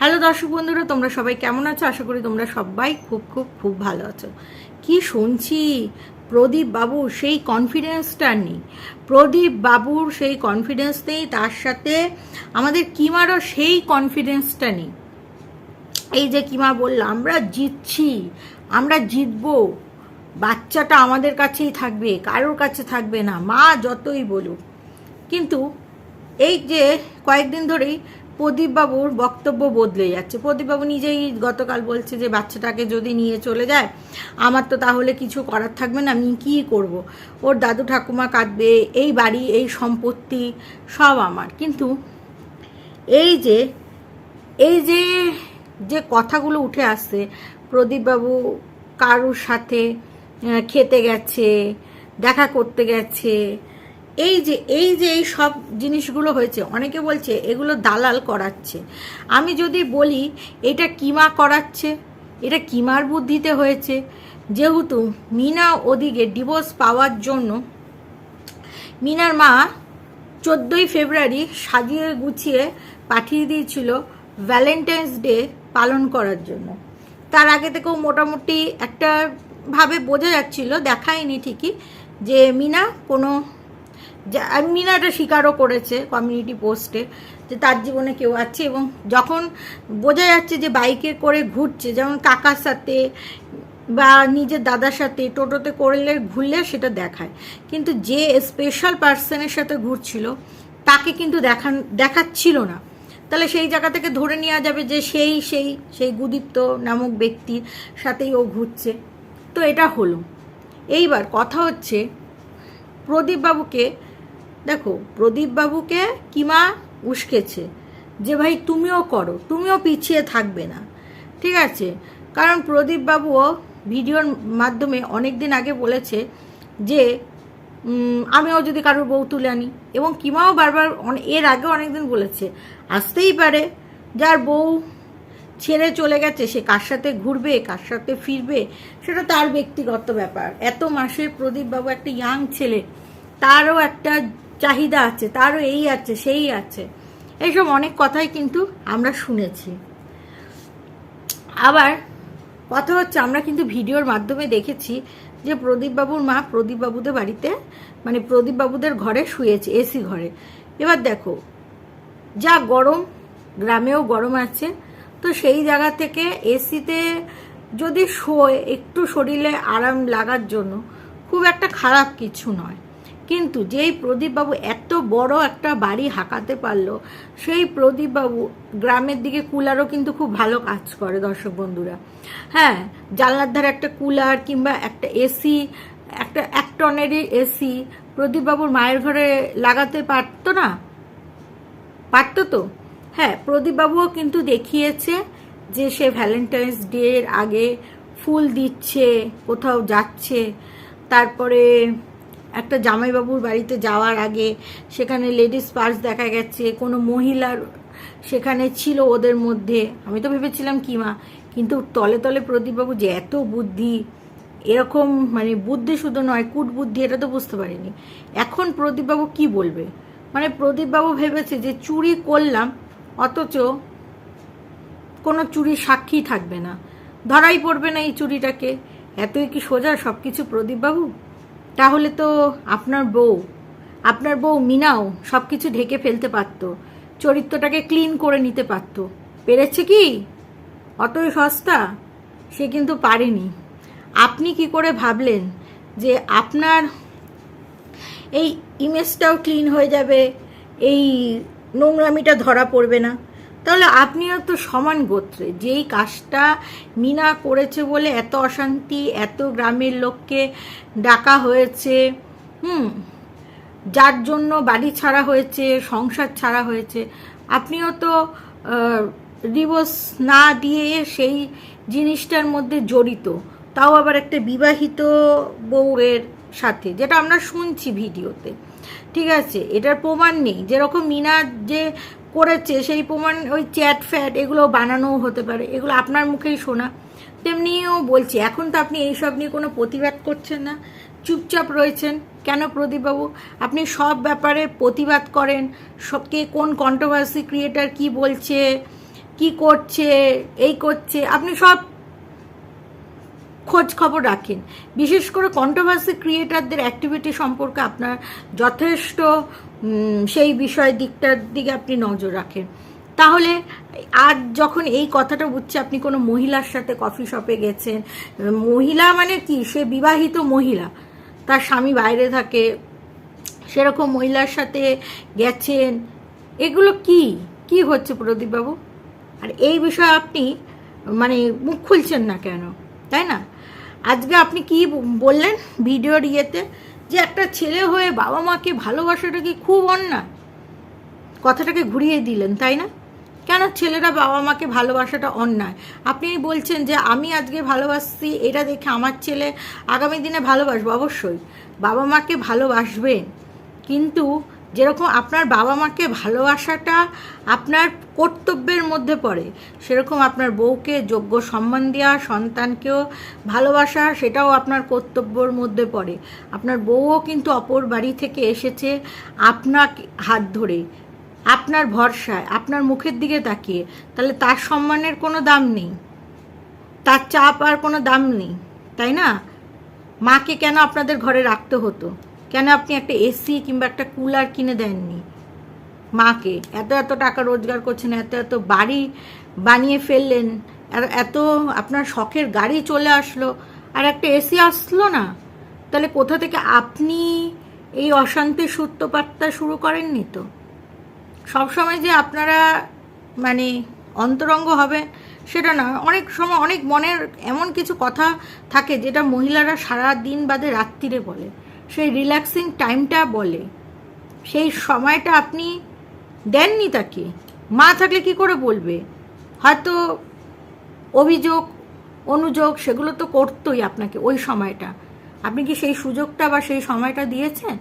Hello দর্শক বন্ধুরা, তোমরা সবাই কেমন আছো? আশা করি তোমরা সবাই খুব খুব খুব ভালো আছো। কি শুনছি? প্রদীপ বাবুর সেই কনফিডেন্সটা নেই। প্রদীপ বাবুর সেই কনফিডেন্স নেই, তার সাথে আমাদের কিমারও সেই কনফিডেন্সটা নেই। এই যে কিমা বলল, আমরা জিতছি, আমরা জিতবো। বাচ্চাটা আমাদের কাছেই থাকবে, কারোর কাছে থাকবে না, মা যতই বলুক। কিন্তু এই যে কয়েকদিন ধরেই প্রদীপবাবুর বক্তব্য বদলে যাচ্ছে প্রদীপবাবু নিজেই গতকাল বলছে যে, বাচ্চাটাকে যদি নিয়ে চলে যায়, আমার তো তাহলে কিছু করার থাকবে না, আমি কী করব। ওর দাদু ঠাকুমা কাঁদবে, এই বাড়ি, এই সম্পত্তি, সব আমার কিন্তু এই যে এই যে যে কথাগুলো উঠে আসছে, প্রদীপবাবু কারুর সাথে খেতে গেছে, দেখা করতে গেছে এই যে এই যে এই সব জিনিসগুলো হয়েছে, অনেকে বলছে এগুলো দালাল করাচ্ছে। আমি যদি বলি, এটা কিমা করাচ্ছে? এটা কিমার বুদ্ধিতে হয়েছে? যেহেতু মিনা ওদিকে ডিভোর্স পাওয়ার জন্য মিনার মা চোদ্দোই ফেব্রুয়ারি সাজিয়ে গুছিয়ে পাঠিয়ে দিয়েছিল ভ্যালেন্টাইন্স ডে পালন করার জন্য। তার আগে থেকেও মোটামুটি একটা ভাবে বোঝা যাচ্ছিল, দেখায়নি ঠিকই, যে মিনা কোনো মিনা এটা স্বীকারও করেছে কমিউনিটি পোস্টে যে তার জীবনে কেউ আছে এবং যখন বোঝা যাচ্ছে যে বাইকে করে ঘুরছে, যেমন কাকার সাথে বা নিজের দাদার সাথে টোটোতে করলে ঘুরলে সেটা দেখায়। কিন্তু যে স্পেশাল পার্সনের সাথে ঘুরছিল, তাকে কিন্তু দেখান, দেখাচ্ছিল না। তাহলে সেই জায়গা থেকে ধরে নেওয়া যাবে যে সেই সেই সেই গুদীপ্ত নামক ব্যক্তির সাথেই ও ঘুরছে। তো এটা হলো। এইবার কথা হচ্ছে প্রদীপবাবুকে দেখো, প্রদীপবাবুকে কিমা উস্কেছে যে, ভাই, তুমিও করো, তুমিও পিছিয়ে থাকবে না। ঠিক আছে? কারণ প্রদীপবাবুও ভিডিওর মাধ্যমে অনেক দিন আগে বলেছে যে আমিও যদি কারোর বউ তুলে আনি। এবং কিমাও বারবার এর আগে অনেকদিন বলেছে, আসতেই পারে, যার বউ ছেড়ে চলে গেছে, সে কার সাথে ঘুরবে, কার সাথে ফিরবে, সেটা তার ব্যক্তিগত ব্যাপার। এত মাসে প্রদীপবাবু একটা ইয়াং ছেলে, তারও একটা চাহিদা আছে, তারও এই আছে, সেই আছে। এইসব অনেক কথাই কিন্তু আমরা শুনেছি। আবার কথা হচ্ছে, আমরা কিন্তু ভিডিওর মাধ্যমে দেখেছি যে প্রদীপবাবুর মা প্রদীপবাবুদের বাড়িতে মানে প্রদীপবাবুদের ঘরে শুয়েছে, এসি ঘরে। এবার দেখো, যা গরম, গ্রামেও গরম আছে, তো সেই জায়গা থেকে এসিতে যদি শোয়, একটু শরীরে আরাম লাগার জন্য, খুব একটা খারাপ কিছু নয়। কিন্তু যেই প্রদীপবাবু এত বড় একটা বাড়ি হাঁকাতে পারল, সেই প্রদীপবাবু গ্রামের দিকে কুলারও কিন্তু খুব ভালো কাজ করে দর্শক বন্ধুরা। হ্যাঁ জানলার ধারে একটা কুলার কিংবা একটা এসি, একটা এক টনেরই এসি প্রদীপবাবুর মায়ের ঘরে লাগাতে পারতো না? পারতো তো? হ্যাঁ প্রদীপবাবুও কিন্তু দেখিয়েছে যে সে ভ্যালেন্টাইন্স ডে এর আগে ফুল দিচ্ছে, কোথাও যাচ্ছে। তারপরে একটা জামাইবাবুর বাড়িতে যাওয়ার আগে সেখানে লেডিস পার্স দেখা গেছে, কোনো মহিলার সেখানে ছিল ওদের মধ্যে। আমি তো ভেবেছিলাম কিমা কিন্তু তলে তলে প্রদীপবাবু যে এত বুদ্ধি, এরকম মানে বুদ্ধি শুধু নয় কুট বুদ্ধি এটা তো বুঝতে পারিনি। এখন প্রদীপবাবু কি বলবে? মানে প্রদীপবাবু ভেবেছে যে চুরি করলাম, অথচ কোনো চুরির সাক্ষী থাকবে না। ধরাই পড়বে না এই চুরিটাকে। এতই কি সোজা সব কিছু প্রদীপবাবু? তাহলে তো আপনার বউ আপনার বউ মিনাও সব কিছু ঢেকে ফেলতে পারতো, চরিত্রটাকে ক্লিন করে নিতে পারতো। পেরেছে কি? অতই সস্তা? সে কিন্তু পারেনি। আপনি কি করে ভাবলেন যে আপনার এই ইমেজটাও ক্লিন হয়ে যাবে, এই নোংরামিটা ধরা পড়বে না? তাহলে আপনিও তো সমান গোত্রে। যেই কাজটা মিনা করেছে বলে এত অশান্তি, এত গ্রামের লোককে ডাকা হয়েছে, হুম, যার জন্য বাড়ি ছাড়া হয়েছে, সংসার ছাড়া হয়েছে, আপনিও তো ডিভোর্স না দিয়ে সেই জিনিসটার মধ্যে জড়িত। তাও আবার একটা বিবাহিত বউয়ের সাথে, যেটা আমরা শুনছি ভিডিওতে। ঠিক আছে, এটার প্রমাণ নেই। যেরকম মিনা যে করেছে, সেই প্রমাণ ওই চ্যাট ফ্যাট এগুলো বানানোও হতে পারে, এগুলো আপনার মুখেই শোনা। তেমনিও বলছি, এখন তো আপনি এইসব নিয়ে কোনো প্রতিবাদ করছেন না, চুপচাপ রয়েছেন। কেন প্রদীপবাবু? আপনি সব ব্যাপারে প্রতিবাদ করেন কে কোন কন্ট্রোভার্সি ক্রিয়েটার কি বলছে, কি করছে, এই করছে, আপনি সব খোঁজ খবর রাখেন। বিশেষ করে কন্ট্রোভার্সি ক্রিয়েটারদের অ্যাক্টিভিটি সম্পর্কে আপনার যথেষ্ট সেই বিষয় দিকটার দিকে আপনি নজর রাখেন। তাহলে আর যখন এই কথাটা বুঝছে আপনি কোনো মহিলার সাথে কফি শপে গেছেন, মহিলা মানে কি? সে বিবাহিত মহিলা, তার স্বামী বাইরে থাকে, সেরকম মহিলার সাথে গেছেন, এগুলো কি? কি হচ্ছে প্রদীপবাবু? আর এই বিষয়ে আপনি মানে মুখ খুলছেন না কেন? তাই না? আজকে আপনি কি বললেন ভিডিওর ইয়েতে যে একটা ছেলে হয়ে বাবা মাকে ভালোবাসাটা কি খুব অন্যায়? কথাটাকে ঘুরিয়ে দিলেন, তাই না? কেন ছেলেরা বাবা মাকে ভালোবাসাটা অন্যায়? আপনি বলছেন যে আমি আজকে ভালোবাসছি, এটা দেখে আমার ছেলে আগামী দিনে ভালোবাসবো, অবশ্যই। বাবা মাকে ভালোবাসবেন, কিন্তু যেরকম আপনার বাবা মাকে ভালোবাসাটা আপনার কর্তব্যের মধ্যে পড়ে, সেরকম আপনার বউকে যোগ্য সম্মান দেওয়া সন্তানকেও ভালোবাসা, সেটাও আপনার কর্তব্যর মধ্যে পড়ে। আপনার বউও কিন্তু অপর বাড়ি থেকে এসেছে আপনাকে হাত ধরে, আপনার ভরসায়, আপনার মুখের দিকে তাকিয়ে। তাহলে তার সম্মানের কোনো দাম নেই, তার চাপ আর কোনো দাম নেই, তাই না? মাকে কেন আপনাদের ঘরে রাখতে হতো? কেন আপনি একটা এসি কিংবা একটা কুলার কিনে দেননি? মাকে, এত এত টাকা রোজগার করছেন, এত এত বাড়ি বানিয়ে ফেললেন, এত আপনার শখের গাড়ি চলে আসলো, আর একটা এসি আসলো না? তাহলে কোথা থেকে আপনি এই অশান্তির সূত্রপাতটা শুরু করেননি তো? সবসময় যে আপনারা মানে অন্তরঙ্গ হবে সেটা না। অনেক সময় অনেক মনের এমন কিছু কথা থাকে যেটা মহিলারা সারা দিন বাদে রাত্রিরে বলে। সেই রিল্যাক্সিং টাইমটা বলে। সেই সময়টা আপনি দেননি তাকে। মা থাকলে কি করে বলবে? হয়তো অভিযোগ, অনুযোগ, সেগুলো তো করতোই আপনাকে ওই সময়টা। আপনি কি সেই সুযোগটা বা সেই সময়টা দিয়েছেন?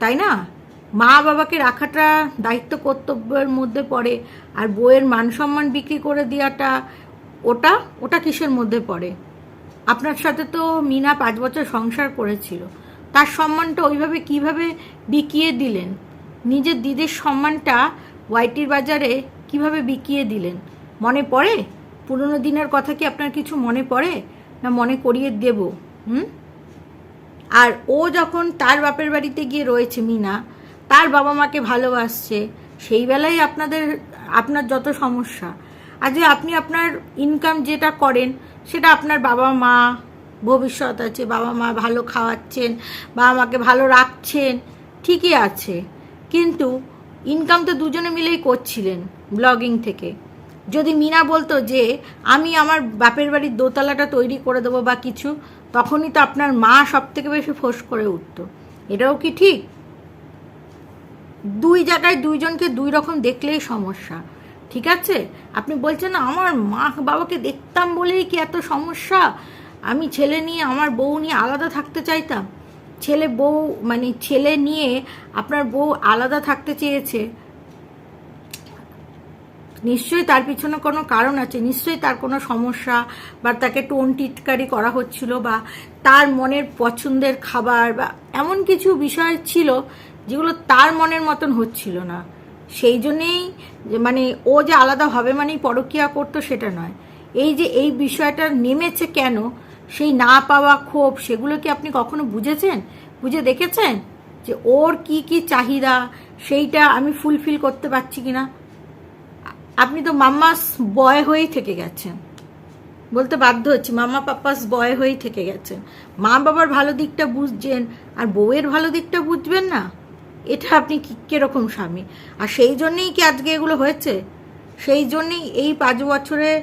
তাই না? মা বাবাকে রাখাটা দায়িত্ব কর্তব্যের মধ্যে পড়ে, আর বইয়ের মান সম্মান বিক্রি করে দেওয়াটা, ওটা ওটা কিসের মধ্যে পড়ে? আপনার সাথে তো মিনা পাঁচ বছর সংসার করেছিল। তার সম্মানটা ওইভাবে কীভাবে বিকিয়ে দিলেন? নিজের দিদির সম্মানটা ওয়াইটির বাজারে কীভাবে বিকিয়ে দিলেন? মনে পড়ে? পুরনো দিনের কথা কি আপনার কিছু মনে পড়ে? না মনে করিয়ে দেব? হুম? আর ও যখন তার বাপের বাড়িতে গিয়ে রয়েছে মিনা, তার বাবা মাকে ভালোবাসছে, সেই বেলায় আপনাদের, আপনার যত সমস্যা। আজ আপনি আপনার ইনকাম যেটা করেন, সেটা আপনার বাবা মা ভবিষ্যৎ আছে, বাবা মা ভালো খাওয়াচ্ছেন, বাবা মাকে ভালো রাখছেন, ঠিকই আছে। কিন্তু ইনকাম তো দুজনে মিলেই করছিলেন ব্লগিং থেকে। যদি মিনা বলতো যে, আমি আমার বাপের বাড়ির দোতলাটা তৈরি করে দেবো বা কিছু, তখনই তো আপনার মা সব থেকে বেশি ফোঁস করে উঠতো। এটাও কি ঠিক? দুই জায়গায় দুইজনকে দুই রকম দেখলেই সমস্যা। ঠিক আছে? আপনি বলছেন, আমার মা বাবাকে দেখতাম বলেই কি এত সমস্যা? আমি ছেলে নিয়ে আমার বউ নিয়ে আলাদা থাকতে চাইতাম। ছেলে বউ মানে ছেলে নিয়ে আপনার বউ আলাদা থাকতে চেয়েছে। নিশ্চয়ই তার পিছনে কোনো কারণ আছে, নিশ্চয়ই তার কোনো সমস্যা বা তাকে টোন টিটকারি করা হচ্ছিল বা তার মনের পছন্দের খাবার বা এমন কিছু বিষয় ছিল যেগুলো তার মনের মতন হচ্ছিল না। সেই জন্যেই মানে ও যে আলাদা হবে মানেই পরকিয়া করতো সেটা নয়। এই যে, এই বিষয়টা নেমেছে কেন? সেই না পাওয়া ক্ষোভ, সেগুলো কি আপনি কখনো বুঝেছেন? বুঝে দেখেছেন? যে ওর কি কি চাহিদা, সেইটা আমি ফুলফিল করতে পারছি কিনা? আপনি তো মাম্মাস বয় হয়েই থেকে গেছেন। বলতে বাধ্য হচ্ছি মামা পাপ্পাস বয় হয়েই থেকে গেছেন। মা বাবার ভালো দিকটা বুঝছেন, আর বউয়ের ভালো দিকটা বুঝবেন না? এটা আপনি কীরকম স্বামী? আর সেই জন্যেই কি আজকে এগুলো হয়েছে? সেই জন্যেই এই পাঁচ বছরের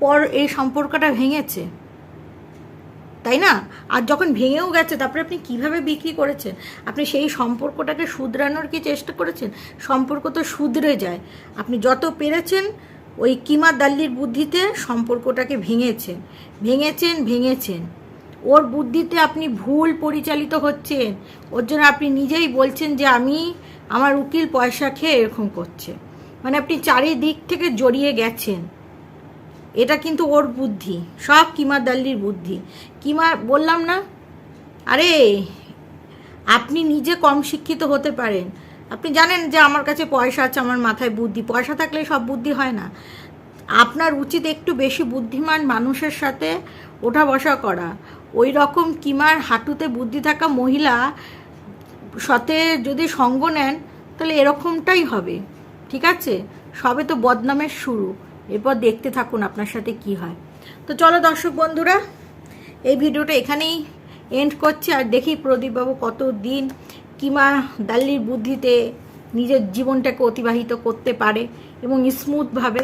পর এই সম্পর্কটা ভেঙেছে? তাই না? আর যখন ভেঙেও গেছে, তারপরে আপনি কীভাবে বিক্রি করেছেন? আপনি সেই সম্পর্কটাকে শুধরানোর কি চেষ্টা করেছেন? সম্পর্ক তো শুধরে যায়। আপনি যত পেরেছেন, ওই কিমা দাল্লির বুদ্ধিতে সম্পর্কটাকে ভেঙেছেন। ভেঙেছেন ভেঙেছেন। ওর বুদ্ধিতে আপনি ভুল পরিচালিত হচ্ছেন। ওর জন্য আপনি নিজেই বলছেন যে, আমি আমার উকিল পয়সা খেয়ে এরকম করছে। মানে আপনি চারিদিক থেকে জড়িয়ে গেছেন। এটা কিন্তু ওর বুদ্ধি, সব কিমার দাল্লির বুদ্ধি। কিমা, বললাম না? আরে, আপনি নিজে কম শিক্ষিত হতে পারেন। আপনি জানেন যে আমার কাছে পয়সা আছে, আমার মাথায় বুদ্ধি। পয়সা থাকলে সব বুদ্ধি হয় না। আপনার উচিত একটু বেশি বুদ্ধিমান মানুষের সাথে ওঠা বসা করা। ওই রকম কিমার হাঁটুতে বুদ্ধি থাকা মহিলা সাথে যদি সঙ্গ নেন, তাহলে এরকমটাই হবে। ঠিক আছে? সবে তো বদনামের শুরু। এরপর দেখতে থাকুন আপনার সাথে কি হয়। তো চলো দর্শক বন্ধুরা, এই ভিডিওটা এখানেই এন্ড করছি। আর দেখি প্রদীপবাবু কত দিন কিমা দাল্লির বুদ্ধিতে নিজের জীবনটাকে অতিবাহিত করতে পারে এবং স্মুথভাবে